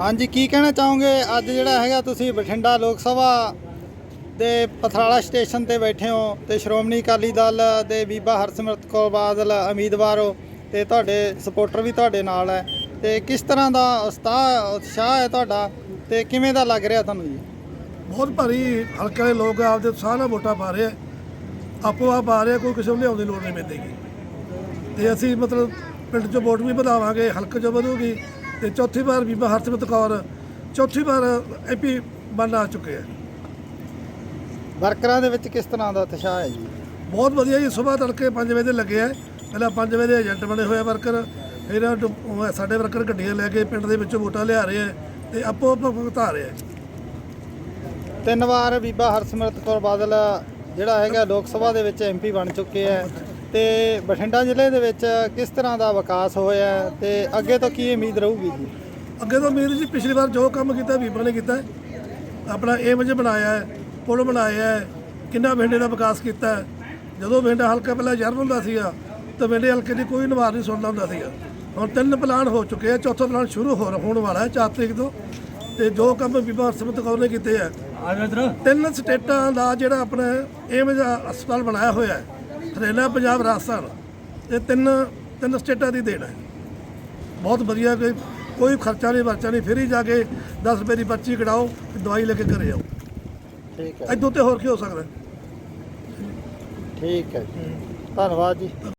ਹਾਂਜੀ, ਕੀ ਕਹਿਣਾ ਚਾਹੋਗੇ? ਅੱਜ ਜਿਹੜਾ ਹੈਗਾ ਤੁਸੀਂ ਬਠਿੰਡਾ ਲੋਕ ਸਭਾ ਦੇ ਪਥਰਾਲਾ ਸਟੇਸ਼ਨ ਤੇ ਬੈਠੇ ਹੋ ਤੇ ਸ਼੍ਰੋਮਣੀ ਅਕਾਲੀ ਦਲ ਦੇ ਬੀਬਾ ਹਰਸਿਮਰਤ ਕੌਰ ਬਾਦਲ ਉਮੀਦਵਾਰ ਹੋ ਤੇ ਤੁਹਾਡੇ ਸਪੋਰਟਰ ਵੀ ਤੁਹਾਡੇ ਨਾਲ ਹੈ। ਤੇ ਕਿਸ ਤਰ੍ਹਾਂ ਦਾ ਉਤਸ਼ਾਹ ਉਤਸ਼ਾਹ ਹੈ ਤੁਹਾਡਾ ਤੇ ਕਿਵੇਂ ਦਾ ਲੱਗ ਰਿਹਾ ਤੁਹਾਨੂੰ ਜੀ? ਬਹੁਤ ਭਾਰੀ, ਹਲਕੇ ਦੇ ਲੋਕ ਆਪਦੇ ਉਤਸ਼ਾਹ ਨਾਲ ਵੋਟਾਂ ਪਾ ਰਹੇ ਆ। ਆਪੋ ਆਪ ਪਾ ਰਹੇ ਕੋਈ ਕਿਸੇ ਨੂੰ ਲਿਆਉਣ ਦੀ ਲੋੜ ਨਹੀਂ ਪੈਂਦੀਗੀ ਤੇ ਅਸੀਂ ਮਤਲਬ ਪਿੰਡ 'ਚੋਂ ਵੋਟ ਵੀ ਵਧਾਵਾਂਗੇ, ਹਲਕੇ 'ਚੋਂ ਵਧੂਗੀ। ਤੇ ਚੌਥੀ ਵਾਰ ਬੀਬਾ ਹਰਸਿਮਰਤ ਕੌਰ ਚੌਥੀ ਵਾਰ ਐਮਪੀ ਬਣ ਆ ਚੁੱਕੇ ਆ ਵਰਕਰਾਂ ਦੇ ਵਿੱਚ ਕਿਸ ਤਰ੍ਹਾਂ ਦਾ ਉਤਸ਼ਾਹ ਹੈ ਜੀ? ਬਹੁਤ ਵਧੀਆ ਜੀ ਸਵੇਰ ਤੜਕੇ 5 ਵਜੇ ਦੇ ਲੱਗੇ ਆ ਪਹਿਲਾਂ 5 ਵਜੇ ਦੇ ਏਜੰਟ ਬਣੇ ਹੋਏ ਆ ਵਰਕਰ ਫਿਰ ਸਾਡੇ ਵਰਕਰ ਗੱਡੀਆਂ ਲੈ ਕੇ ਪਿੰਡ ਦੇ ਵਿੱਚੋਂ ਵੋਟਾਂ ਲਿਆ ਰਹੇ ਆ ਤੇ ਆਪੋ ਆਪ ਭੁਗਤਾ ਰਹੇ ਆ ਤਿੰਨ ਵਾਰ ਬੀਬਾ ਹਰਸਿਮਰਤ ਕੌਰ ਬਾਦਲ ਜਿਹੜਾ ਹੈਗਾ ਲੋਕ ਸਭਾ ਦੇ ਵਿੱਚ ਐਮਪੀ ਬਣ ਚੁੱਕੇ ਹੈ। ਤੇ ਬਠਿੰਡਾ ਜ਼ਿਲ੍ਹੇ ਦੇ ਵਿੱਚ ਕਿਸ ਤਰ੍ਹਾਂ ਦਾ ਵਿਕਾਸ ਹੋਇਆ ਤੇ ਅੱਗੇ ਤੋਂ ਕੀ ਉਮੀਦ ਰਹੂਗੀ ਜੀ? ਅੱਗੇ ਤੋਂ ਉਮੀਦ ਜੀ ਪਿਛਲੀ ਵਾਰ ਜੋ ਕੰਮ ਕੀਤਾ ਬੀਬਾ ਨੇ ਕੀਤਾ। ਆਪਣਾ ਏਮਜ ਬਣਾਇਆ ਹੈ ਪੁਲ ਬਣਾਇਆ ਹੈ ਕਿੰਨਾ ਬਠਿੰਡੇ ਦਾ ਵਿਕਾਸ ਕੀਤਾ ਹੈ। ਜਦੋਂ ਬਠਿੰਡਾ ਹਲਕਾ ਪਹਿਲਾਂ ਜਰਮ ਹੁੰਦਾ ਸੀਗਾ ਤਾਂ ਬਠਿੰਡੇ ਹਲਕੇ ਦੀ ਕੋਈ ਨਿਵਾਰ ਨਹੀਂ ਸੁਣਦਾ ਹੁੰਦਾ ਸੀਗਾ। ਹੁਣ ਤਿੰਨ ਪਲਾਨ ਹੋ ਚੁੱਕੇ ਆ ਚੌਥਾ ਪਲਾਨ ਸ਼ੁਰੂ ਹੋ ਹੋਣ ਵਾਲਾ ਹੈ 4 ਤਰੀਕ ਤੋਂ। ਤੇ ਜੋ ਕੰਮ ਬੀਬਾ ਹਰਸਿਮਰਤ ਕੌਰ ਨੇ ਕੀਤੇ ਆ ਤਿੰਨ ਸਟੇਟਾਂ ਦਾ ਜਿਹੜਾ ਆਪਣਾ ਏਮਜ ਹਸਪਤਾਲ ਬਣਾਇਆ ਹੋਇਆ ਹੈ। ਹਰਿਆਣਾ ਪੰਜਾਬ ਰਾਜਸਥਾਨ। ਇਹ ਤਿੰਨ ਤਿੰਨ ਸਟੇਟਾਂ ਦੀ ਦੇਣ ਹੈ। ਬਹੁਤ ਵਧੀਆ ਕੋਈ ਕੋਈ ਖਰਚਾ ਨਹੀਂ ਵਰਚਾ ਨਹੀਂ ਫਿਰ ਹੀ ਜਾ ਕੇ 10 ਰੁਪਏ ਦੀ ਪਰਚੀ ਕਢਾਓ ਤੇ ਦਵਾਈ ਲੈ ਕੇ ਘਰੇ ਆਓ। ਠੀਕ ਹੈ। ਇਦੋਂ ਤੇ ਹੋਰ ਕੀ ਹੋ ਸਕਦਾ? ਠੀਕ ਹੈ ਜੀ। ਧੰਨਵਾਦ ਜੀ।